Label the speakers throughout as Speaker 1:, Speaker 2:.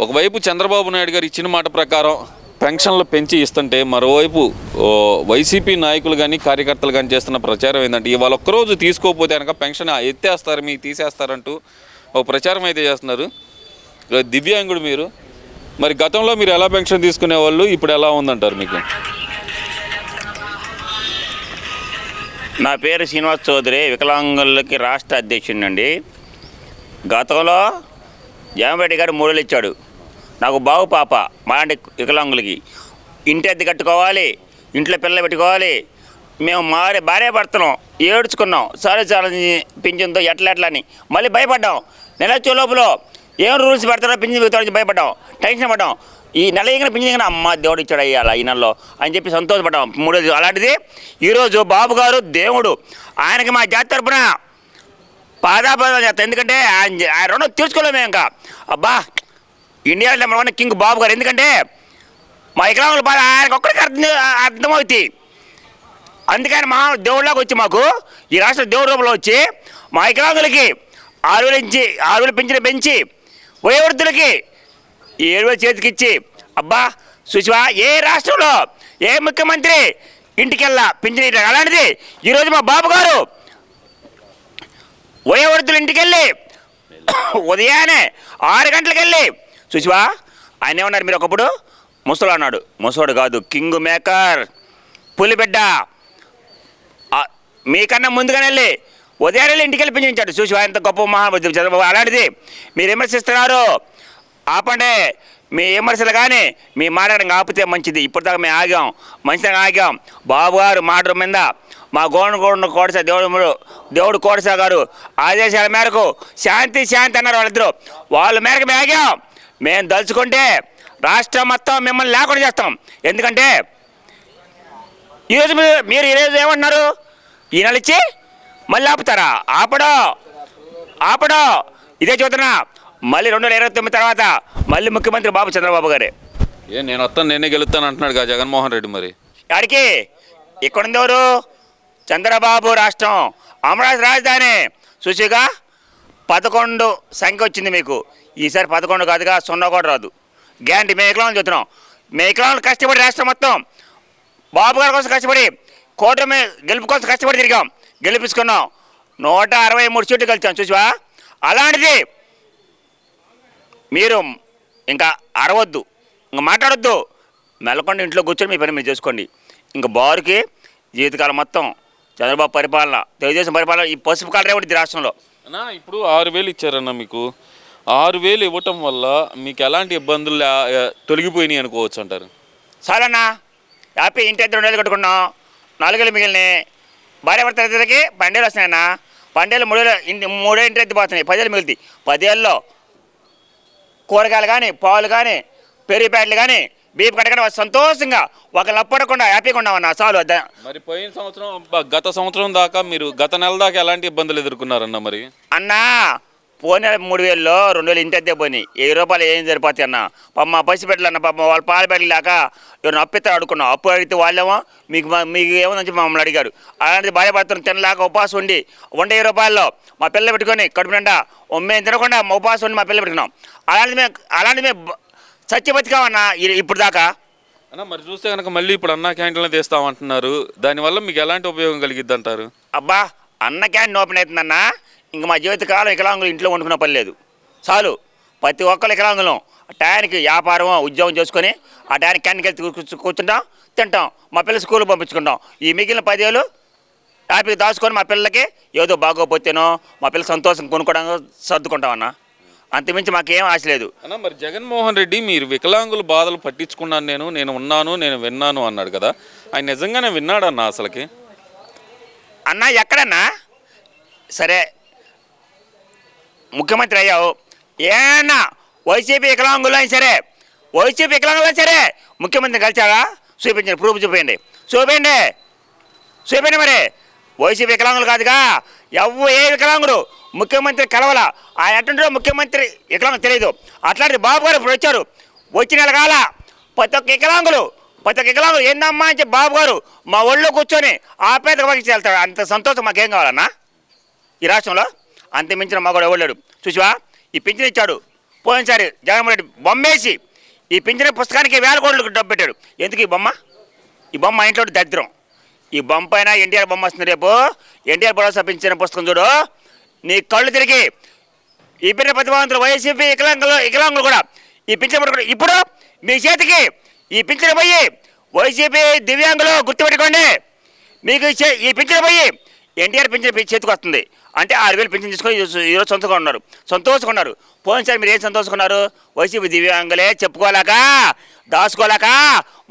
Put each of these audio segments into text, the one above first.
Speaker 1: ఒకవైపు చంద్రబాబు నాయుడు గారు ఇచ్చిన మాట ప్రకారం పెన్షన్లు పెంచి ఇస్తుంటే మరోవైపు వైసీపీ నాయకులు కానీ కార్యకర్తలు కానీ చేస్తున్న ప్రచారం ఏంటంటే ఇవాళ ఒక్కరోజు తీసుకోకపోతే కనుక పెన్షన్ ఎత్తేస్తారు మీ తీసేస్తారంటూ ఒక ప్రచారం అయితే చేస్తున్నారు. దివ్యాంగుడు మీరు. మరి గతంలో మీరు ఎలా పెన్షన్ తీసుకునే వాళ్ళు ఇప్పుడు ఎలా ఉందంటారు మీకు?
Speaker 2: నా పేరు శ్రీనివాస్ చౌదరి వికలాంగులకి రాష్ట్ర అధ్యక్షుడినండి. గతంలో జగన్రెడ్డి గారు మూడలు ఇచ్చాడు. నాకు బావు పాప మాలాంటి వికలాంగులకి. ఇంటి అద్దె కట్టుకోవాలి ఇంట్లో పిల్లలు పెట్టుకోవాలి. మేము మారే భార్య భర్తలం ఏడ్చుకున్నాం. సరే చాలా పింఛన్తో ఎట్లా ఎట్లా అని మళ్ళీ భయపడ్డాం. నెల వచ్చే లోపల ఏం రూల్స్ పెడతారో పింఛన్ పెడతారో భయపడ్డాం టెన్షన్ పడ్డాం. ఈ నెల ఇంకా పింఛన్ అమ్మ దేవుడు ఇచ్చాడు అయ్యాల ఈ నెలలో అని చెప్పి సంతోషపడ్డాం. మూడోది అలాంటిది. ఈరోజు బాబు గారు దేవుడు ఆయనకి మా జాతి తరపున పాదాపాదం చేస్తాం. ఎందుకంటే ఆయన ఆయన రుణం తీర్చుకోలేము మేము ఇంకా. అబ్బా India number one king Babu గారు. ఎందుకంటే మా ఎకనామిక్ బాధ ఆయనకు ఒక్కడికి అర్థం అర్థమవుతుంది అందుకని మా దేవుళ్ళకి వచ్చి మాకు ఈ రాష్ట్ర దేవుడి రూపంలో వచ్చి మా ఎకనామికులకి ఆరు ఇచ్చి ఆరు పెంచిన పెంచి వయోవృద్ధులకి ఏడువేలు చేతికిచ్చి అబ్బా సుశివా ఏ రాష్ట్రంలో ఏ ముఖ్యమంత్రి ఇంటికెళ్ళా పింఛన్ అలాంటిది ఈరోజు మా బాబు గారు వయోవృద్ధులు ఇంటికెళ్ళి ఉదయాన్నే ఆరు గంటలకు వెళ్ళి చూసివా? ఆయన ఏమన్నారు మీరు ఒకప్పుడు ముసలు అన్నాడు. ముసలోడు కాదు కింగ్ మేకర్. పులిబిడ్డ మీకన్నా ముందుగానే వెళ్ళి ఉదయాన్నే వెళ్ళి ఇంటికి వెళ్ళి పింఛించాడు చూసివా? ఎంత గొప్ప మహాబుద్ధి. చంద్రబాబు అలాంటిది. మీరు విమర్శిస్తున్నారు. ఆపండి. మీ విమర్శలు కానీ మీ మాట్లాడడం ఆపితే మంచిది. ఇప్పటిదాకా మేము ఆగాం. మంచిగా ఆగాం. బాబు గారు మాట మీద మా గోడ గోడ కోడస దేవుడు దేవుడు కోడస గారు ఆదేశాల మేరకు శాంతి శాంతి అన్నారు వాళ్ళిద్దరు. వాళ్ళ మేరకు మేము ఆగాం. మేము దలుచుకుంటే రాష్ట్రం మొత్తం మిమ్మల్ని లేకుండా చేస్తాం. ఎందుకంటే ఈరోజు మీరు మీరు ఈరోజు ఏమంటున్నారు? ఈ నెల ఇచ్చి మళ్ళీ ఆపుతారా? ఆపడం ఆపడం. ఇదే చూస్తున్నా మళ్ళీ రెండు వేల ఇరవై తొమ్మిది తర్వాత మళ్ళీ ముఖ్యమంత్రి బాబు చంద్రబాబు గారే.
Speaker 1: ఏ నేను వస్తాను నేనే గెలుస్తాను అంటున్నాడు కదా జగన్మోహన్ రెడ్డి మరి.
Speaker 2: ఆడికి ఇక్కడ ఎవరు? చంద్రబాబు రాష్ట్రం. అమరావతి రాజధాని. చూసిగా పదకొండు సంఖ్య వచ్చింది మీకు. ఈసారి పదకొండు కాదుగా సున్నా కూడా రాదు. గ్యారంటీ మేము ఎకరాలను చూస్తున్నాం మేము ఎకరాలను కష్టపడి రాష్ట్రం మొత్తం. బాబు గారి కోసం కష్టపడి కూటమి గెలుపు కోసం కష్టపడి తిరిగాం. గెలిపించుకున్నాం. నూట అరవై మూడు సీట్లు గెలిచాం చూసివా? అలాంటిది మీరు ఇంకా అరవద్దు. ఇంకా మాట్లాడొద్దు. మెలకొండ ఇంట్లో కూర్చొని మీ పని మీరు చేసుకోండి. ఇంకా బారుకి జీవితకాలం మొత్తం చంద్రబాబు పరిపాలన తెలుగుదేశం పరిపాలన ఈ పసుపు కలరే ఉంటుంది రాష్ట్రంలో.
Speaker 1: ఇప్పుడు ఆరు వేలు ఇచ్చారన్న మీకు. ఆరు వేలు ఇవ్వటం వల్ల మీకు ఎలాంటి ఇబ్బందులు తొలగిపోయినాయి అనుకోవచ్చు అంటారు.
Speaker 2: చాలన్నా హ్యాపీ ఇంటి రెండు కట్టుకున్నాం. నాలుగేళ్ళు మిగిలినాయి. భార్య భర్త ఇద్దరికి పన్నెండేళ్ళు వస్తున్నాయన్న. పన్నెండేళ్ళు మూడేళ్ళు ఇంటి మూడే ఇంటి ఎత్తి పోతున్నాయి పదేళ్ళు మిగులుతాయి. పదేళ్ళలో కూరగాయలు కానీ పాలు కానీ పెరుగు ప్యాకెట్లు కానీ బీప్ కట్టకుండా సంతోషంగా ఒకళ్ళు అప్పడకుండా హ్యాపీగా ఉన్నామన్న. చాలు
Speaker 1: మరి పోయిన సంవత్సరం గత సంవత్సరం దాకా మీరు గత నెల దాకా ఎలాంటి ఇబ్బందులు ఎదుర్కొన్నారన్న మరి?
Speaker 2: అన్నా పోనీ మూడు వేలలో రెండు వేలు ఇంటి అద్దె పోయి వెయ్యి రూపాయలు ఏం సరిపోతాయి అన్న? పాప మా పసి పెట్టలు అన్న పాప వాళ్ళు పాలు పెట్టలేక ఎవరిని అప్పితే అడుకున్నాం అప్పు అడిగితే వాళ్ళేమో మీకు మీకు ఏమని మమ్మల్ని అడిగారు. అలాంటిది భర్తను తినలేక ఉపవాసం ఉండి వంద వెయ్యి రూపాయల్లో మా పిల్ల పెట్టుకొని కడుపు నిండా మేము తినకుండా మా ఉపవాసం ఉండి మా పిల్ల పెట్టుకున్నాం. అలాంటిది మేము అలాంటిది మేము చచ్చి బతికామన్నా ఇప్పుడు దాకా?
Speaker 1: అన్న మరి చూస్తే కనుక మళ్ళీ ఇప్పుడు అన్నా క్యాంటీన్లో తీస్తామంటున్నారు. దానివల్ల మీకు ఎలాంటి ఉపయోగం కలిగిద్ది అంటారు
Speaker 2: అబ్బా అన్న క్యాన్ ఓపెన్ అవుతుందన్న ఇంక మా జీవితకాలం వికలాంగులు ఇంట్లో వండుకున్న పని లేదు. చాలు ప్రతి ఒక్కరు వికలాంగులం. ఆ టయానికి వ్యాపారం ఉద్యోగం చేసుకొని ఆ టయానికి క్యాన్కి వెళ్తే కూర్చుంటాం తింటాం. మా పిల్లలు స్కూల్కి పంపించుకుంటాం. ఈ మిగిలిన పదేళ్ళు హ్యాపీగా దాచుకొని మా పిల్లలకి ఏదో బాగోపోతేనో మా పిల్లలు సంతోషం కొనుక్కోవడం సర్దుకుంటాం అన్న. అంతమించి మాకేం ఆశ లేదు.
Speaker 1: అన్న మరి జగన్మోహన్ రెడ్డి మీరు వికలాంగుల బాధలు పట్టించుకున్నాను నేను నేను ఉన్నాను నేను విన్నాను అన్నాడు కదా. ఆయన నిజంగానే విన్నాడన్న అసలుకి?
Speaker 2: అన్నా ఎక్కడన్నా? సరే. ముఖ్యమంత్రి అయ్యావు. ఏనా వైసీపీ వికలాంగులు అయినా సరే వైసీపీ వికలాంగులు సరే ముఖ్యమంత్రి కలిసావా చూపించండి ప్రూఫ్ చూపించండి. చూపించండి. చూపించండి మరి. వైసీపీ వికలాంగులు కాదుగా. ఎవ్వ ఏ వికలాంగుడు ముఖ్యమంత్రి కలవల? ఆయన ఎట్టుంటారో ముఖ్యమంత్రి వికలాంగులు తెలియదు. అట్లాంటి బాబు గారు ఇప్పుడు వచ్చారు. వచ్చిన నెల కాల ప్రతి ఒక్క వికలాంగులు ప్రతి ఒక్క వికలాంగులు ఏందమ్మా అని చెప్పి బాబు గారు మా ఒళ్ళో కూర్చొని ఆపేద పంపించి వెళ్తాడు అంత సంతోషం మాకేం కావాలన్నా? ఈ రాష్ట్రంలో అంత మించిన మా ఎవరు లేడు. చూసివా? ఈ పింఛన్ ఇచ్చాడు. పోయినసారి జగన్మోహన్ రెడ్డి బొమ్మేసి ఈ పింఛన్ పుస్తకానికి వేల కోట్లకు డబ్బు పెట్టాడు. ఎందుకు ఈ బొమ్మ? ఈ బొమ్మ ఇంట్లో దరిద్రం. ఈ బొమ్మ పైన ఎన్టీఆర్ బొమ్మ వస్తుంది రేపు. ఎన్టీఆర్ భరోసా పెంచిన పుస్తకం చూడు. నీ కళ్ళు తిరిగి ఈ పిన్న ప్రతిభావంతులు వైసీపీ వికలాంగులు వికలాంగులు కూడా ఈ పింఛన్ ఇప్పుడు మీ చేతికి ఈ పింఛను పోయి వైసీపీ దివ్యాంగులు గుర్తుపెట్టుకోండి. మీకు ఈ ఈ పింఛన్ పోయి ఎన్టీఆర్ పింఛన్ చేతికి వస్తుంది. అంటే ఆరు వేలు పింఛన్ తీసుకొని ఈరోజు- ఈరోజు సొంతగా ఉన్నారు. సంతోషకున్నారు ఉన్నారు. పోయినసారి మీరు ఏం సంతోషకున్నారు వైసీపీ దివ్యాంగులే చెప్పుకోలేక దాచుకోలేక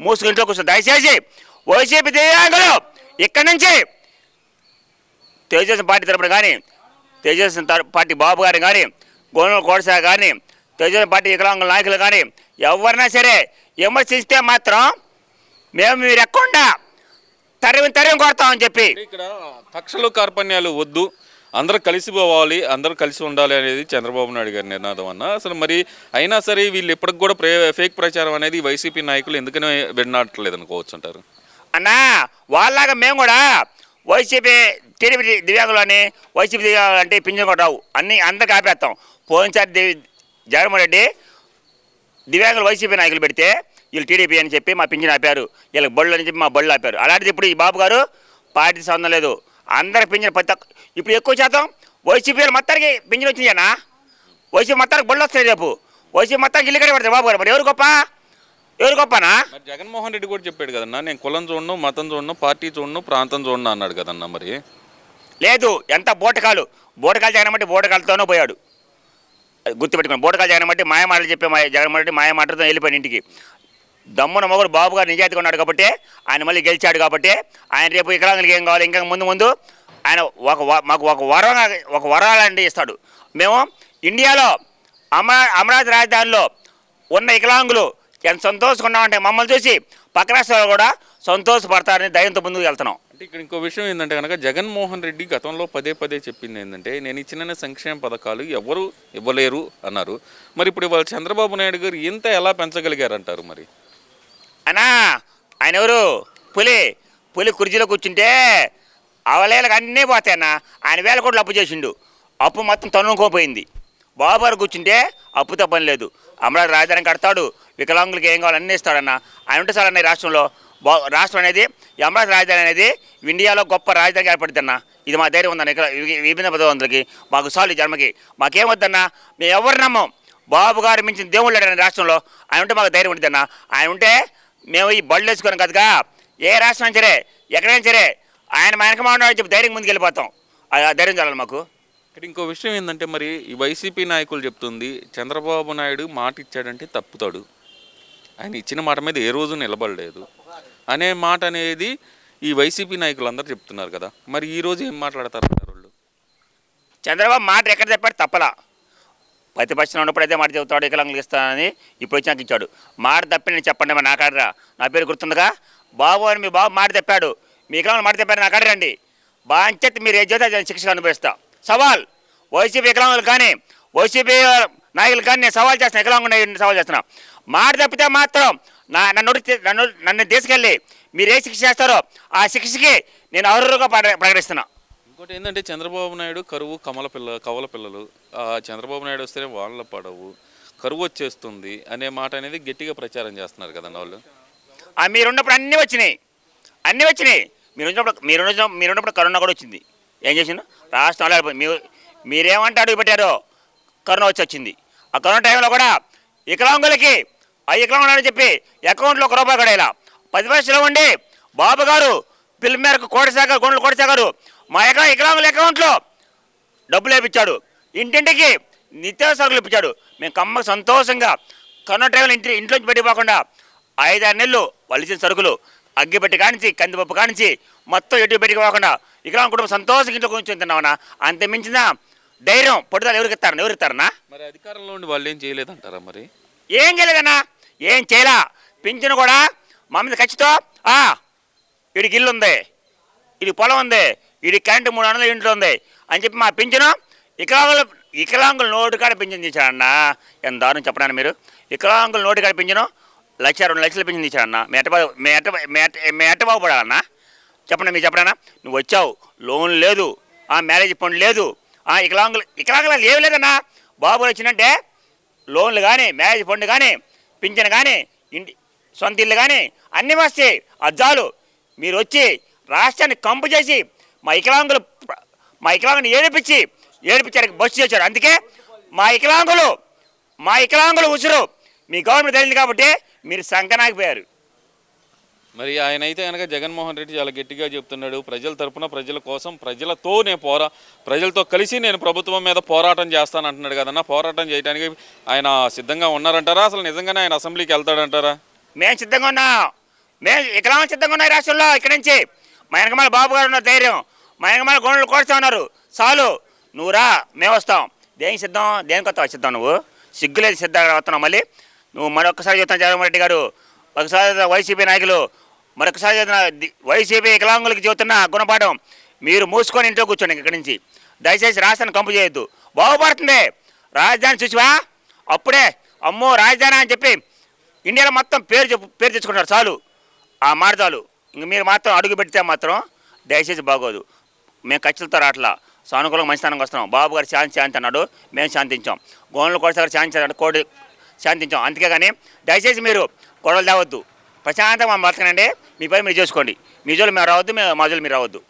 Speaker 2: మూసుకు ఇంట్లో కూర్చొని దయచేసి వైసీపీ దివ్యాంగులు ఇక్కడి నుంచి తెలుగుదేశం పార్టీ తరపున కానీ తెలుగుదేశం తర- పార్టీ బాబు గారు కానీ గోనూరు కోడసా కానీ తెలుగుదేశం పార్టీ వికలాంగుల నాయకులు కానీ ఎవరైనా సరే విమర్శిస్తే మాత్రం మేము మీరు ఎక్కకుండా తరిమి తరిమి కొడతామని చెప్పి.
Speaker 1: ఇక్కడ కక్షలు కార్పణ్యాలు వద్దు. అందరూ కలిసి పోవాలి అందరూ కలిసి ఉండాలి అనేది చంద్రబాబు నాయుడు గారి నినాదం అన్న. అసలు మరి అయినా సరే వీళ్ళు ఇప్పటికి కూడా ప్రే ఫేక్ ప్రచారం అనేది వైసీపీ నాయకులు ఎందుకని విడనాటలేదు అనుకోవచ్చు అంటారు?
Speaker 2: అన్నా వాళ్ళలాగా మేము కూడా వైసీపీ టీడీపీ దివ్యాంగులు అని వైసీపీ దివ్యాంగులు అంటే పింఛన్ రావు అన్ని అందరికి ఆపేస్తాం. పోయినసారి దివ్ జగన్మోహన్ రెడ్డి దివ్యాంగులు వైసీపీ నాయకులు పెడితే వీళ్ళు టీడీపీ అని చెప్పి మా పింఛన్ ఆపారు. వీళ్ళకి బళ్ళు అని చెప్పి మా బళ్ళు ఆపారు. అలాంటిది ఇప్పుడు ఈ బాబు గారు పార్టీ సంబంధం లేదు. అందరికి పింఛన్ ప్రతి ఇప్పుడు ఎక్కువ శాతం వైసీపీ మొత్తానికి పింఛన్ వచ్చిందన్నా వైసీపీ మొత్తానికి బళ్ళు వస్తాయి రేపు. వైసీపీ మొత్తానికి ఇల్లు కట్టి పడతాయి బాబు గారు. మరి ఎవరు గొప్ప? ఎవరు గొప్పనా
Speaker 1: జగన్మోహన్ రెడ్డి కూడా చెప్పాడు కదన్నా నేను కులం చూడను మతం చూడను పార్టీ చూడను ప్రాంతం చూడను అన్నాడు కదన్నా మరి.
Speaker 2: లేదు ఎంత బోటకాలు. బోటకాలు జగన్మట్టి బోటకాలతోనూ పోయాడు. అది బోటకాలు జగన్ బట్టి మాయ మాటలు చెప్పే మా జగన్మట్టి మాయ మాటలతో వెళ్ళిపోయిన ఇంటికి. దమ్మున మొగడు బాబు గారు నిజాయితీగా ఉన్నాడు కాబట్టి ఆయన మళ్ళీ గెలిచాడు కాబట్టి ఆయన రేపు వికలాంగులకి ఏం కావాలి? ఇంకా ముందు ముందు ఆయన ఒక వ- మాకు ఒక వరం ఒక వరాలంటే ఇస్తాడు. మేము ఇండియాలో అమరా అమరావతి రాజధానిలో ఉన్న వికలాంగులు ఎంత సంతోషంగా ఉన్నామంటే మమ్మల్ని చూసి పక్క రాష్ట్రాలు కూడా సంతోషపడతారని దయంతో ముందుకు వెళ్తున్నాం.
Speaker 1: అంటే ఇక్కడ ఇంకో విషయం ఏంటంటే కనుక జగన్మోహన్ రెడ్డి గతంలో పదే పదే చెప్పింది ఏంటంటే నేను ఇచ్చిన సంక్షేమ పథకాలు ఎవరు ఇవ్వలేరు అన్నారు. మరి ఇప్పుడు ఇవాళ చంద్రబాబు నాయుడు గారు ఇంత ఎలా పెంచగలిగారు అంటారు మరి?
Speaker 2: అనా ఆయన ఎవరు? పులి. పులి కుర్చీలో కూర్చుంటే అవలేలకు అన్నీ పోతాయి అన్న. ఆయన వేల కోట్లు అప్పు చేసిండు. అప్పు మొత్తం తనుకోపోయింది బాబు కూర్చుంటే అప్పుతో పని లేదు. అమరావతి రాజధాని కడతాడు. వికలాంగులకి ఏం కావాలన్నీ ఇస్తాడన్న. ఆయన ఉంటే సార్ అన్న రాష్ట్రంలో. రాష్ట్రం అనేది అమరావతి రాజధాని అనేది ఇండియాలో గొప్ప రాజధాని ఏర్పడుతుందన్న. ఇది మా ధైర్యం ఉందన్న ఇక్కడ విభిన్న పదవంతులకి మాకు సాలు ఈ జన్మకి. మాకేమొద్దన్నా మేము ఎవరు నమ్మం? బాబు గారు మించిన దేవుళ్ళు లేడన్న రాష్ట్రంలో. ఆయన ఉంటే మాకు ధైర్యం ఉంటుందన్న ఆయన ఉంటే మేము ఈ బళ్ళు వేసుకున్నాం కదగా. ఏ రాష్ట్రం సరే ఎక్కడైనా సరే ఆయన మా వెనక మాట చెప్పి ధైర్యం ముందుకు వెళ్ళిపోతాం. ధైర్యం చాలి మాకు.
Speaker 1: ఇక్కడ ఇంకో విషయం ఏంటంటే మరి ఈ వైసీపీ నాయకులు చెప్తుంది చంద్రబాబు నాయుడు మాట ఇచ్చాడంటే తప్పుతాడు. ఆయన ఇచ్చిన మాట మీద ఏ రోజు నిలబడలేదు. అనే మాట అనేది ఈ వైసీపీ నాయకులు అందరూ చెప్తున్నారు కదా. మరి ఈరోజు ఏం మాట్లాడతారు వాళ్ళు?
Speaker 2: చంద్రబాబు మాట ఎక్కడ చెప్పాడు? తప్పలా. ప్రతిపక్షం ఉన్నప్పుడు అయితే మాట చెబుతాడు వికలాంగులు ఇస్తానని ఇప్పుడు వచ్చి నాకు ఇచ్చాడు. మాట తప్పి నేను చెప్పండి మరి నాకాడరా? నా పేరు గుర్తుందిగా? బాబు అని మీ బాబు మాట చెప్పాడు. మీ వికలాంగులు మాట చెప్పారు నాకాడ రండి. బాంచెత్తి మీరు ఏ చేస్తే శిక్ష అనుభవిస్తా. సవాల్. వైసీపీ వికలాంగులు కానీ వైసీపీ నాయకులు కానీ నేను సవాల్ చేస్తాను వికలాంగులు నాయకుడిని సవాల్ చేస్తున్నా. మాట తప్పితే మాత్రం నా నన్ను నన్ను నన్ను తీసుకెళ్ళి మీరు ఏ శిక్ష చేస్తారో ఆ శిక్షకి నేను ప్రక- ప్రకటిస్తున్నా.
Speaker 1: ఇంకోటి ఏంటంటే చంద్రబాబు నాయుడు కరువు కమల పిల్ల కవల పిల్లలు. చంద్రబాబు నాయుడు వస్తేనే వాళ్ళ పడవు. కరువు వచ్చేస్తుంది అనే మాట అనేది గట్టిగా ప్రచారం చేస్తున్నారు కదండి వాళ్ళు
Speaker 2: ఆ మీరున్నప్పుడు అన్నీ వచ్చినాయి. అన్నీ వచ్చినాయి. మీరు ఉన్నప్పుడు మీరు ఉన్న మీరు ఉన్నప్పుడు కరోనా కూడా వచ్చింది. ఏం చేసిండు రాష్ట్రం అలాడిపోయింది మీరు మీరేమంటే అడుగు పెట్టారో కరోనా వచ్చి వచ్చింది. ఆ కరోనా టైంలో కూడా వికలాంగులకి ఆ వికలాంగులని చెప్పి అకౌంట్లో ఒక రూపాయి కూడా పది పైసలు ఉండి బాబు గారు పిల్ల మేరకు కోటసాగర్ గొండలు కోటసాగరు మా యొక్క వికలాంగుల అకౌంట్లో డబ్బులు వేపించాడు ఇంటింటికి నిత్యావసరాలు ఇప్పించాడు. మేము కమ్మ సంతోషంగా కరోనా టైంలో ఇంటి ఇంట్లోంచి పెట్టిపోకుండా ఐదారు నెలలు వలిసిన సరుకులు అగ్గిపెట్టి కానించి కందిపప్పు కానించి మొత్తం ఎటు పెట్టుకోకుండా ఇక్కడ కుటుంబం సంతోషంగా ఇంట్లో కూర్చొని తిన్నామన్నా. అంత మించిన ధైర్యం పట్టుదల ఎవరికి ఇస్తారన్నా ఎవరికి ఇస్తారన్నా
Speaker 1: మరి అధికారంలో ఉండి వాళ్ళు ఏం చేయలేదంటారా మరి?
Speaker 2: ఏం చేయలేదన్నా? ఏం చేయలా? పింఛను కూడా మా మీద ఖచ్చితో ఆ వీడికి ఇల్లు ఉంది ఇది పొలం ఉంది ఇది కరెంటు మూడు వందల ఇంట్లో ఉంది అని చెప్పి మా పింఛను వికలాంగులు వికలాంగుల నోటు కాడ పింఛను తీశాడన్న ఎంత దారుణం చెప్పడానికి మీరు. వికలాంగుల నోటు కాడ పింఛను లక్ష రెండు లక్షల పింఛను తీశాడన్న మీ ఎట్ట బాగు- మీ ఎట్ట మీ ఎట్ట మీ ఎట్ట బాగుపడాలన్నా చెప్పండి మీరు చెప్పడానా నువ్వు వచ్చావు లోన్ లేదు ఆ మ్యారేజ్ ఫండ్ లేదు ఆ వికలాంగులు వికలాంగులకు ఏమి లేదన్నా బాబు వచ్చినట్టే లోన్లు కానీ మ్యారేజ్ ఫండ్ కానీ పింఛన్ కానీ ఇంటి సొంత ఇల్లు కానీ అన్నీ వస్తాయి. అద్దాలు మీరు వచ్చి రాష్ట్రాన్ని కంపు చేసి మా వికలాంగులు మా వికలాంగుని ఏడిపించి ఏడిపించడానికి బస్సు చేశారు. అందుకే మా వికలాంగులు మా వికలాంగులు ఉసురు. మీ గవర్నమెంట్ తెలియదు కాబట్టి మీరు సంకనాగిపోయారు.
Speaker 1: మరి ఆయన అయితే కనుక జగన్మోహన్ రెడ్డి చాలా గట్టిగా చెప్తున్నాడు ప్రజల తరపున ప్రజల కోసం ప్రజలతో నేను పోరా ప్రజలతో కలిసి నేను ప్రభుత్వం మీద పోరాటం చేస్తాను అంటున్నాడు కదన్నా. పోరాటం చేయడానికి ఆయన సిద్ధంగా ఉన్నారంటారా? అసలు నిజంగానే ఆయన అసెంబ్లీకి వెళ్తాడంటారా?
Speaker 2: మేము సిద్ధంగా ఉన్నాం. మేము ఇక్కడ సిద్ధంగా ఉన్నాయి రాష్ట్రంలో ఇక్కడి నుంచి. మా వెనకమాల బాబు గారు ఉన్న ధైర్యం. మా వెనకమాల గోడలు కోడుతా ఉన్నారు. చాలు నువ్వు రా మేము వస్తాం. దేనికి సిద్ధం? దేనికి వస్తావు సిద్ధం నువ్వు? సిగ్గులేదు సిద్ధంగా వస్తున్నావు మళ్ళీ. నువ్వు మరొకసారి చెప్తాను జగన్మోహన్ రెడ్డి గారు. ఒకసారి వైసీపీ నాయకులు మరొకసారి వైసీపీ వికలాంగులకు చెబుతున్న గుణపాఠం మీరు మూసుకొని ఇంట్లో కూర్చోండి ఇక్కడి నుంచి. దయచేసి రాష్ట్రాన్ని కంపు చేయొద్దు. బాగుపడుతుంది. రాజధాని చూసివా? అప్పుడే. అమ్మో రాజధాని అని చెప్పి ఇండియాలో మొత్తం పేరు చెప్పు పేరు తెచ్చుకుంటారు చాలు. ఆ మాట చాలు. ఇంక మీరు మాత్రం అడుగు పెడితే మాత్రం దయచేసి బాగోదు. మేము ఖర్చులతో రావట్లా సానుకూలంగా మంచితనంగా వస్తున్నాం. బాబు గారు శాంతి శాంతి అన్నాడు. మేము శాంతించాం. గోడలు కోడసారి శాంతి అన్నాడు కోడి శాంతించాం. అందుకే కానీ దయచేసి మీరు గొడవలు తేవద్దు. ప్రశాంతంగా మనం బతకనండి మీ పని మీరు చేసుకోండి. మీ జోలు మేము రావద్దు మేము మా జోలు మీరు రావద్దు.